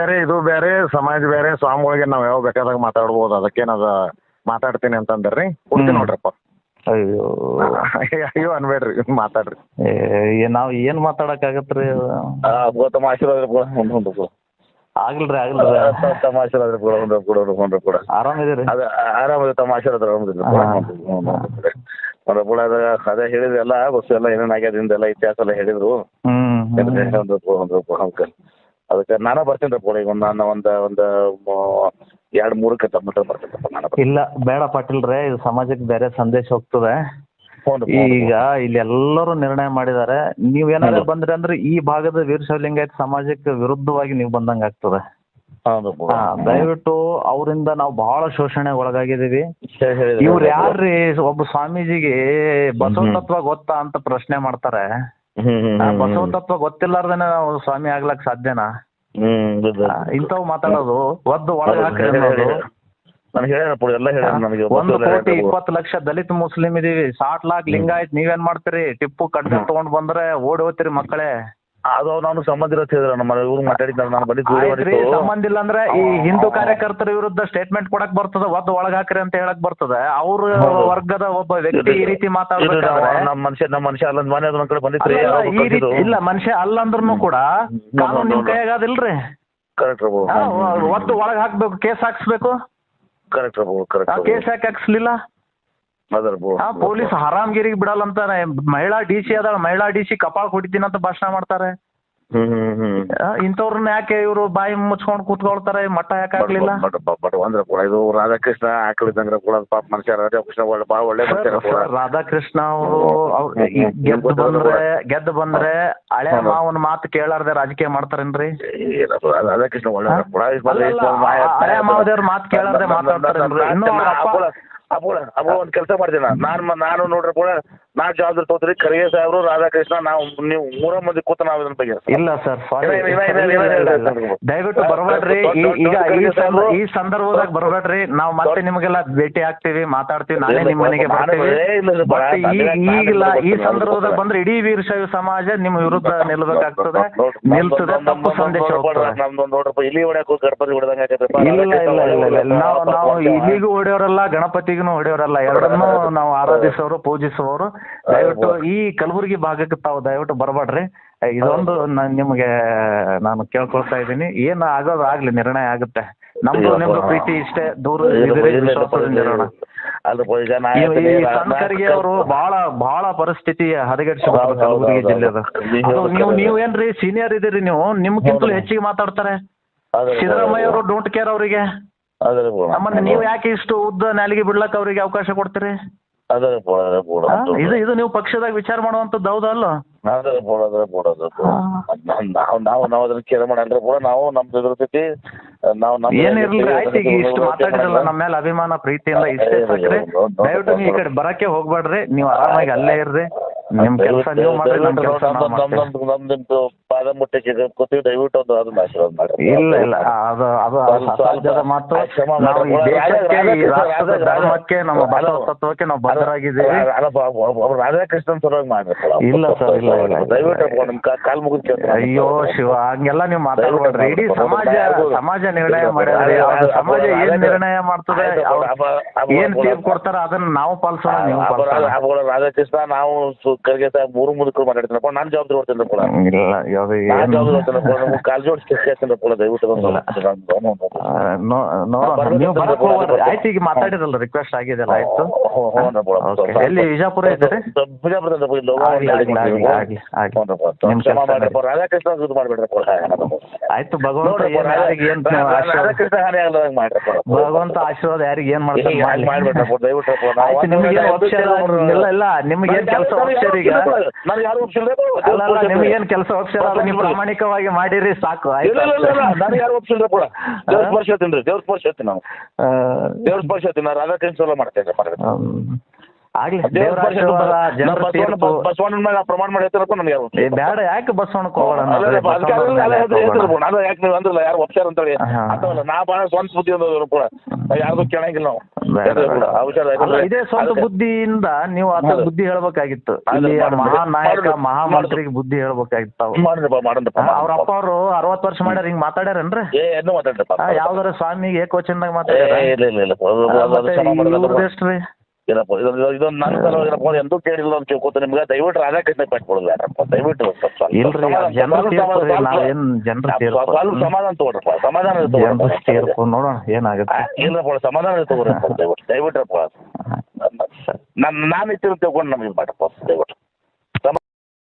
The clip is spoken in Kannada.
ಬೇರೆ ಇದು ಬೇರೆ ಸಮಾಜ ಬೇರೆ ಸ್ವಾಮಿಗಳಿಗೆ ನಾವು ಯಾವ ಬೇಕಾದಾಗ ಮಾತಾಡ್ಬೋದು ಅದಕ್ಕೇನದ ಮಾತಾಡ್ತೀನಿ ಅಂತಂದ್ರಿ. ಕೊಡ್ತೀನಿ ನೋಡ್ರಪ್ಪ. ಅಯ್ಯೋ. ಅಯ್ಯೋ ಅನ್ಬೇಡ್ರಿ ಮಾತಾಡ್ರಿ. ಏ ನಾವು ಏನು ಮಾತಾಡಕ್ಕಾಗತ್ರಿ ತಮ್ಮ ಆಶೀರ್ವಾದ ಆಗಲ್ರಿ ಆಗ್ಲ್ರಿ. ತಮ್ಮ ಆಶೀರ್ವಾದ ಕೂಡ ಆರಾಮಿದ್ದೀರಿ ಅದ ಆರಾಮದ ತಮ್ಮ ಆಶೀರ್ವಾದ ಆರಾಮದಿಲ್ಲ ಕೂಡ ಅದ ಹೇಳಿದ್ರಿ ಎಲ್ಲ ಬಸ್ ಎಲ್ಲ ಏನೇನ್ ಆಗ್ಯದ ಎಲ್ಲ ಇತಿಹಾಸ ಎಲ್ಲ ಹೇಳಿದ್ರು. ಹ್ಮ್ ಅದಕ್ಕೆ ನಾನು ಬರ್ತೀನಿ ರೀ ಈಗ ಒಂದು ನಾನು ಒಂದು ಒಂದು ಎರಡು ಮೂರಕ್ಕೆ ತಮ್ಮ ಬರ್ತೇನೆ ನಾನು ಇಲ್ಲ ಬೇಡ ಪಾಟೀಲ್ರೇ ಇದು ಸಮಾಜಕ್ಕೆ ಬೇರೆ ಸಂದೇಶ ಹೋಗ್ತದೆ. ಈಗ ಇಲ್ಲಿ ಎಲ್ಲರೂ ನಿರ್ಣಯ ಮಾಡಿದ್ದಾರೆ. ನೀವ್ ಏನಾದ್ರು ಬಂದ್ರಿ ಅಂದ್ರೆ ಈ ಭಾಗದ ವೀರಶೈವಲಿಂಗಾಯತ ಸಮಾಜಕ್ಕೆ ವಿರುದ್ಧವಾಗಿ ನೀವು ಬಂದಂಗ ಆಗ್ತದೆ. ದಯವಿಟ್ಟು ಅವರಿಂದ ನಾವು ಬಹಳ ಶೋಷಣೆ ಒಳಗಾಗಿದೀವಿ ಇವ್ರು ಯಾರ್ರಿ ಒಬ್ಬ ಸ್ವಾಮೀಜಿಗೆ ಬಸವ ತತ್ವ ಗೊತ್ತಾ ಅಂತ ಪ್ರಶ್ನೆ ಮಾಡ್ತಾರೆ. ಆ, ಬಸವ ತತ್ವ ಗೊತ್ತಿಲ್ಲಾರ್ದೇನೆ ನಾವು ಸ್ವಾಮಿ ಆಗ್ಲಕ್ ಸಾಧ್ಯನಾ? ಆ, ಇಂಥವ್ ಮಾತಾಡೋದು ಒದ್ದು ಒಳಗೆ ಹಾಕಿರೋದು ಅನ್ನೋದು. ಎಲ್ಲ ನನಗೆ ಒಂದು ಕೋಟಿ ಇಪ್ಪತ್ತು ಲಕ್ಷ ದಲಿತ ಮುಸ್ಲಿಂ ಇದೀವಿ. ಸಾಟ್ ಲಾಕ್ ಲಿಂಗಾಯತ್ ನೀವೇನ್ ಮಾಡ್ತೀರಿ? ಟಿಪ್ಪು ಕಡ್ಡ ತಗೊಂಡ್ ಬಂದ್ರೆ ಓಡಿ ಹೋಗ್ತೀರಿ ಮಕ್ಕಳೇ. ಅದು ನಾನು ಸಂಬಂಧ ಇರೋ ಹೇಳಿದ್ರ ನಮ್ಮ ಇವ್ರು ಮಾತಾಡಿದ್ದ ನಾನು ಬಂದಿದ್ದು ಮಾಡಿದ್ದು ಸಂಬಂಧ ಇಲ್ಲ ಅಂದ್ರೆ ಈ ಹಿಂದೂ ಕಾರ್ಯಕರ್ತರ ವಿರುದ್ಧ ಸ್ಟೇಟ್ಮೆಂಟ್ ಕೊಡಕ್ ಬರ್ತದ ಒದ್ದು ಒಳಗ್ ಹಾಕ್ರಿ ಅಂತ ಹೇಳಕ್ ಬರ್ತದ. ಅವ್ರ ಹೌದು. ವರ್ಗದ ಒಬ್ಬ ವ್ಯಕ್ತಿ ಈ ರೀತಿ ಮಾತಾಡ್ಬೇಕಾದ್ರೆ ನಮ್ಮ ಮನುಷ್ಯ ನಮ್ಮ ಮನುಷ್ಯ ಅಲ್ಲ ಮನೆ ಅದೊಂದ್ ಕಡೆ ಬಂದಿತ್ರಿ ಅಲ್ಲ, ಈ ರೀತಿ ಇಲ್ಲ ಮನುಷ್ಯ ಅಲ್ಲ ಅಂದ್ರೂ ಕೂಡ ಕಾನೂನು ನಿಮ್ ಕೈಯಾಗದಿಲ್ರಿ ಕರೆಕ್ಟ್ ಒದ್ದು ಒಳಗ್ ಹಾಕ್ಬೇಕು ಕೇಸ್ ಹಾಕ್ಸ್ಬೇಕು? ಕರೆಕ್ಟ್ ಕರೆಕ್ಟ್ ಕೇಸ್ ಯಾಕೆ ಹಾಕ್ಸ್ಲಿಲ್ಲ? ಅದರ ಬು ಆ, ಪೊಲೀಸ್ ಹರಾಮ್ಗಿರಿಗೆ ಬಿಡಲ್ಲ ಅಂತಾನೆ. ಮಹಿಳಾ ಡಿ ಸಿ ಅದಾಳ ಮಹಿಳಾ ಡಿ ಸಿ ಕಪಾಳ ಹೊಡಿತೀನಿ ಅಂತ ಭಾಷಣ ಮಾಡ್ತಾರೆ. ಆ, ಇಂಥವ್ರನ್ನ ಯಾಕೆ ಇವರು ಬಾಯಿ ಮುಚ್ಕೊಂಡು ಕೂತ್ಕೊಳ್ತಾರೆ? ಮಠ ಯಾಕೆ ಆಗ್ಲಿಲ್ಲ ಬಟ್ ಬಟ್ ಅಂದ್ರೆ ಕೂಡ ಇದು ರಾಧಾಕೃಷ್ಣ ಆಕಳಿದಂಗ್ರ ಕೂಡ ಪಾಪ ಮನುಷ್ಯ ರಾಧಾಕೃಷ್ಣ ಒಳ್ಳೆ ಭಾಳ ಒಳ್ಳೆ ಕೂಡ. ರಾಧಾಕೃಷ್ಣ ಅವರು ಗೆದ್ದು ಬಂದ್ರೆ ಗೆದ್ದು ಬಂದ್ರೆ ಹಳೆ ಮಾವನ ಮಾತು ಕೇಳಾರ್ದೆ ರಾಜಕೀಯ ಮಾಡ್ತಾರೇನ್ರಿ? ರಾಧಾಕೃಷ್ಣ ಒಳ್ಳೆ ಕೂಡ ಹಳೆ ಮಾವದೇವ್ರ ಮಾತ್ ಕೇಳಾರ್ದೆ ಮಾತಾಡ್ತಾರೇನ್ರಿ? ಇನ್ನೂ ಅವ್ರ ಅಪ್ಪ- ಅಪ್ಪಳ ಅಪ್ಪ ಒಂದ್ ಕೆಲಸ ಮಾಡ್ತೀನಿ ನಾನು. ನಾನು ನಾನು ನಾಲ್ಕು ಜವಾಬ್ದಾರಿ ತಗೋತೀರಿ ಖರ್ಗೆ ಸಾಹೇಬ್ರು ರಾಧಾಕೃಷ್ಣ ನಾವು ನೀವು ಮೂರ ಮಂದಿ ಕೂತ ನಾವು ಇದನ್ನ ಬಗ್ಗೆ ಇಲ್ಲ ಸರ್ ಸಾರಿ ಇಲ್ಲ, ಇಲ್ಲ, ಇಲ್ಲ, ಇಲ್ಲ, ಇಲ್ಲ, ಇಲ್ಲ, ಇಲ್ಲ. ದಯವಿಟ್ಟು ಬರಬೇಡ್ರಿ ಈ- ಈಗ ಈ ಸಂದ- ಈ ಸಂದರ್ಭದಾಗ ಬರಬೇಡ್ರಿ ನಾವು ಮತ್ತೆ ನಿಮಗೆಲ್ಲ ಭೇಟಿ ಆಗ್ತೀವಿ ಮಾತಾಡ್ತೀವಿ ನಾನೇ ನಿಮ್ಮ ಮನೆಗೆ ಬರ್ತೀವಿ ಬಟ್ ಈ ಈಗಿಲ್ಲ ಈ ಸಂದರ್ಭದಾಗ ಬಂದ್ರೆ ಇಡೀ ವೀರಶೈವ ಸಮಾಜ ನಿಮ್ಮ ವಿರುದ್ಧ ನಿಲ್ಬೇಕಾಗ್ತದೆ ನಿಲ್ತದೆ ತಪ್ಪು ಸಂದೇಶ ಹೋಗ್ತದೆ ನಮ್ದೊಂದು ನೋಡ್ರಪ್ಪ ಇಲ್ಲಿ ಹೊಡ್ಯಾಕ ಗಣಪತಿ ಹೊಡೆದಂಗ ಇಲ್ಲ ಇಲ್ಲ ಇಲ್ಲ ಇಲ್ಲ ಇಲ್ಲ ನಾವು ನಾವು ಇಲ್ಲಿಗೂ ಹೊಡೆಯೋರಲ್ಲ ಗಣಪತಿಗೂ ಹೊಡೆಯೋರಲ್ಲ ಎರಡನ್ನೂ ನಾವು ಆರಾಧಿಸೋರು ಪೂಜಿಸುವವರು ದಯವಿಟ್ಟು ಈ ಕಲಬುರಗಿ ಭಾಗಕ್ಕೆ ತಾವು ದಯವಿಟ್ಟು ಬರಬೇಡ್ರಿ. ಇದೊಂದು ನಾನು ನಿಮಗೆ ನಾನು ಕೇಳ್ಕೊಳ್ತಾ ಇದ್ದೀನಿ. ಏನು ಆಗೋದು ಆಗ್ಲಿ ನಿರ್ಣಯ ಆಗುತ್ತೆ. ನಮ್ದು ನಿಮ್ದು ಪ್ರೀತಿ ಇಷ್ಟೇ. ದೂರ ಅವ್ರು ವಿಶ್ವಾಸದಿಂದ ಇರೋಣ. ಅಲ್ಲಪ್ಪ ಈಗ ನಾ ಈ- ಈ ಸಣ್ಣ ಖರ್ಗೆ ಅವರು ಬಹಳ ಬಹಳ ಪರಿಸ್ಥಿತಿ ಹದಗೆಡಿಸಬಹುದು ಹೌದು, ಕಲಬುರಗಿ ಜಿಲ್ಲೆದು. ನೀವು ಅದು ನೀವು ನೀವೇನ್ರಿ? ಸೀನಿಯರ್ ಇದೀರಿ ನೀವು. ನಿಮ್ಗಿಂತಲೂ. ಹೆಚ್ಚಿಗೆ ಮಾತಾಡ್ತಾರೆ. ಸಿದ್ದರಾಮಯ್ಯ ಅವರು ಡೋಂಟ್ ಕೇರ್ ಅವರಿಗೆ. ನಮ್ಮನ್ನ. ನೀವು ಯಾಕೆ ಇಷ್ಟು ಉದ್ದ ನಾಲಿಗೆ ಬಿಡ್ಲಕ್ಕ ಅವರಿಗೆ ಅವಕಾಶ ಕೊಡ್ತೀರಿ? ಅದೇ ಪೂರ್ಣ, ಅದೇ ಪೂರ್ಣ. ಆ? ಇದು ಇದು ನೀವು ಪಕ್ಷದಾಗ ವಿಚಾರ ಮಾಡುವಂತದ್ದು ಹೌದಲ್ಲ ಅದೇ ಪೂರ್ಣ, ಅದೇ ಪೂರ್ಣ, ಅದೇ ಪೂರ್ಣ. ನಾವು ನಾವು ನಾವು ಅದನ್ನ ಕೇರ್ ಮಾಡಂದ್ರೆ ಕೂಡ ನಾವು ನಮ್ದು ಇದ್ರ ಜೊತೆ ನಾವು ನಮ್ಮ ಏನಿರ್ಲಿ ಆಯ್ತು ಈಗ ಇಷ್ಟು ಮಾತಾಡಿರಲ್ಲ ನಮ್ಮ ಮೇಲೆ ಅಭಿಮಾನ ಪ್ರೀತಿಯಿಂದ ಇಷ್ಟೇ ಸಾಕ್ರಿ ದಯವಿಟ್ಟು ನೀವು ಈ ಕಡೆ ಬರಕ್ಕೆ ಹೋಗ್ಬೇಡ್ರಿ ನೀವು ಆರಾಮಾಗಿ ಅಲ್ಲೇ ಇರ್ರಿ ನಿಮ್ ಕೆಲಸ ನೀವು ಮಾಡ್ರಿ ನಮ್ ಕೆಲಸ ನಾವು ಮಾಡ್ತೀವಿ. ನಮ್ದು ಪಾದ ಮುಟ್ಟೆ ಕೂತೀವಿ ದಯವಿಟ್ಟು ಒಂದು ಅದನ್ನ ಆಶೀರ್ವಾದ ಮಾಡಿ ಇಲ್ಲ ಇಲ್ಲ ಅದು ಅದು ಸಾಧ್ಯದ ಮಾತು. ನಾವು ಈ ದೇಶಕ್ಕೆ ಈ ರಾಷ್ಟ್ರದ ಧರ್ಮಕ್ಕೆ ನಮ್ಮ ಬಸವ ತತ್ವಕ್ಕೆ ನಾವು ಬದ್ಧರಾಗಿದ್ದೀವಿ. ರಾಧಾಕೃಷ್ಣನ್ ಸಲುವಾಗಿ ಮಾಡ್ರಿ ಇಲ್ಲ ಸರ್ ಇಲ್ಲ, ಇಲ್ಲ. ದಯವಿಟ್ಟು ನಿಮ್ ಕಾಲ್ ಮುಗಿದ್ ಕೇಳ್ತೀನಿ. ಅಯ್ಯೋ ಶಿವ ಹಂಗೆಲ್ಲ ನೀವು ಮಾತಾಡ್ಬೇಡ್ರಿ. ಇಡೀ ಸಮಾಜ ಸಮಾಜ ನಿರ್ಣಯ ಮಾಡಿದ್ರೆ ಸಮಾಜ ಏನ್ ನಿರ್ಣಯ ಮಾಡ್ತದೆ ಏನ್ ತೀರ್ಪು ಕೊಡ್ತಾರ ಅದನ್ನ ನಾವು ಪಾಲಿಸೋಣ ನೀವು ರಾಧಾಕೃಷ್ಣ ನಾವು ಖರ್ಗೆ ಸಾಹೇಬ್ ಮೂರು ಮುದುಕರು ಮಾತಾಡ್ತೀನಪ್ಪ. ನಾನು ಜವಾಬ್ದಾರಿ ಹೊಡ್ತೀನಿ ಕೂಡ ಇಲ್ಲ ಯಾವ್ದು ನಾನು ಏನು ಜವಾಬ್ದಾರಿ ನಮ್ಗೆ ಕಾಲ್ ಜೋಡಿಸಿ ಕೇಳ್ತೀನಿ ಕೂಡ ದಯವಿಟ್ಟು ಒಂದು ನೋ- ನೋಡೋಣ ನೀವು ಬರಕ್ ಹೋಗ್ಬೇಡ್ರಿ ಆಯ್ತು ಈಗ ಮಾತಾಡಿರಲ್ಲ ರಿಕ್ವೆಸ್ಟ್ ಆಗಿದೆಲ್ಲ ಆಯ್ತು. Okay. ಎಲ್ಲಿ ವಿಜಾಪುರ ಇದ್ದೀರಿ? ರಾಧಾಕೃಷ್ಣ ಇದು ಮಾಡ್ಬೇಡ್ರಪ್ಪ ಆಯ್ತು ಭಗವಂತ ಏನ್ ಯಾರಿಗೆ ಏನ್ ಆಶೀರ್ವಾದ ರಾಧಾಕೃಷ್ಣ ಹಾನಿ ಭಗವಂತ ಆಶೀರ್ವಾದ ಯಾರಿಗೆ ಏನ್ ಮಾಡ್ತಾರೆ ಹೀಗೆ ಮಾಡ್ಲಿ. ಮಾಡ್ಬೇಡ್ರಪ್ಪ ದಯವಿಟ್ಟು ಆಯ್ತು ನಿಮ್ಗೇನ್ ಒಪ್ಸ್ಯಾರ ಇಲ್ಲ ಇಲ್ಲ ನಿಮ್ಗೇನ್ ಕೆಲಸ ಈಗ ನಾನು ಯಾರು ಕೆಲಸ ಅದು ನೀವು ಪ್ರಾಮಾಣಿಕವಾಗಿ ಮಾಡಿರಿ ಸಾಕು ಆಯ್ತು. ನಾನು ಯಾರು ಕೂಡ ದೇವ್ರ ಸ್ಪರ್ಶ ಹೇಳ್ತೀನಿ ರೀ ದೇವ್ರ ಸ್ಪರ್ಶ ಹೇಳ್ತೀನಿ ನಾವು ದೇವ್ರ ಸ್ಪರ್ಶ ಹೇಳ್ತೀನಿ ನಾನು ರಾಧಾಕೃಷ್ಣ ಸಲ ಮಾಡ್ತೇನೆ. ಆಗ್ಲಿ ದೇವ್ರ ದೇವರ ಸ್ಪರ್ಶ ಆಶೀರ್ವಾದ ಜನರ ತೀರ್ಪು. ಬಸವಣ್ಣನ ಮೇಲೆ ಪ್ರಮಾಣ ಮಾಡಿ ಹೇಳ್ತಾರಪ್ಪ ನನಗೆ ಯಾರು? ಏ ಬೇಡ ಯಾಕೆ ಬಸವಣ್ಣಕ್ಕೆ ಹೋಗೋಣ ಅಲ್ಲ, ಅದಕ್ಕೆ ಅದು ಯಾಕೆ ನಾನು ಯಾಕೆ ನೀವು ಅಂದ್ರಲ್ಲ ಯಾರು ಒಪ್ಸಾರ ಅಂತೇಳಿ? ಹೇಳಿ ಅಂತವಲ್ಲ ನಾ ಭಾಳ ಸ್ವಂತ ಬುದ್ಧಿ ಅಂದವ್ರು ಕೂಡ. ಯಾರ್ದು ಕೇಳಂಗಿಲ್ಲ ನಾವು. ಬೇಡ, ಬೇಡ. ಆ ವಿಚಾರ ಅಲ್ಲ, ಇದೇ ಸ್ವಂತ ಅದಕ್ಕೆ- ಬುದ್ಧಿಯಿಂದ ನೀವು ಆತ ಹೌದು. ಬುದ್ಧಿ ಹೇಳ್ಬೇಕಾಗಿತ್ತು. ಅಲ್ಲಿ ಇಲ್ಲಿ ಮಹಾ ಮಾಡೋದು. ಮಹಾಮಂತ್ರಿಗೆ ಬುದ್ಧಿ ಹೇಳ್ಬೇಕಾಗಿತ್ತು ತಾವು. ಮಾಡೋಣಪ್ಪ ಮಾಡೋಣಪ್ಪ ಅವ್ರ ಅಪ್ಪ ಅವರು ಅರವತ್ತು ವರ್ಷ ಮಾಡ್ಯಾರ ಹಿಂಗ್ ಮಾತಾಡ್ಯಾರೇನ್ರಿ? ಏ ಏನು ಮಾತಾಡ್ರಪ್ಪ ಆ, ಯಾವ್ದಾರ ಸ್ವಾಮಿಗೆ ಏಕವಚನದಾಗ ಏ ಮಾತಾಡ್ಯಾರ? ಇಲ್ಲ ಇಲ್ಲ ಇಲ್ಲ. ಅದು- ಆ, ಅದು- ಅದು ಮತ್ತೆ ಕ್ಷಮ ಮಾಡೋದು ಇವ್ರದ್ದು ಎಷ್ಟ್ರಿ ಏನಪ್ಪ ಇದೊಂದು ಇದೊಂದು ನನ್ನ ಸಲ ಏನಪ್ಪ ಎಂದೂ ಕೇಳಿಲ್ಲ ಅಂತ ತಿಳ್ಕೊತ ನಿಮ್ಗೆ ದಯವಿಟ್ಟು ರಾಧಾಕೃಷ್ಣ ಪಟ್ಕೊಡೋದು ಯಾರಪ್ಪ ದಯವಿಟ್ಟು ಸ್ವಲ್ಪ ಸಮಾಧಾನ- ತಗೊಳ್ರಪ್ಪ ಸಮಾಧಾನ ನೋಡೋಣ ಏನಾಗುತ್ತೆ? ಇಲ್ಲಪ್ಪ ಸಮಾಧಾನ ತಗೋರಪ್ಪ ದಯವಿಟ್ಟು ದಯವಿಟ್ಟರಪ್ಪ ನನ್ನ ನಾನು ಇಟ್ಟಿರೋ ತಗೊಂಡು ನಮಗೆ ಮಾಡಪ್ಪ ದಯವಿಟ್ಟು.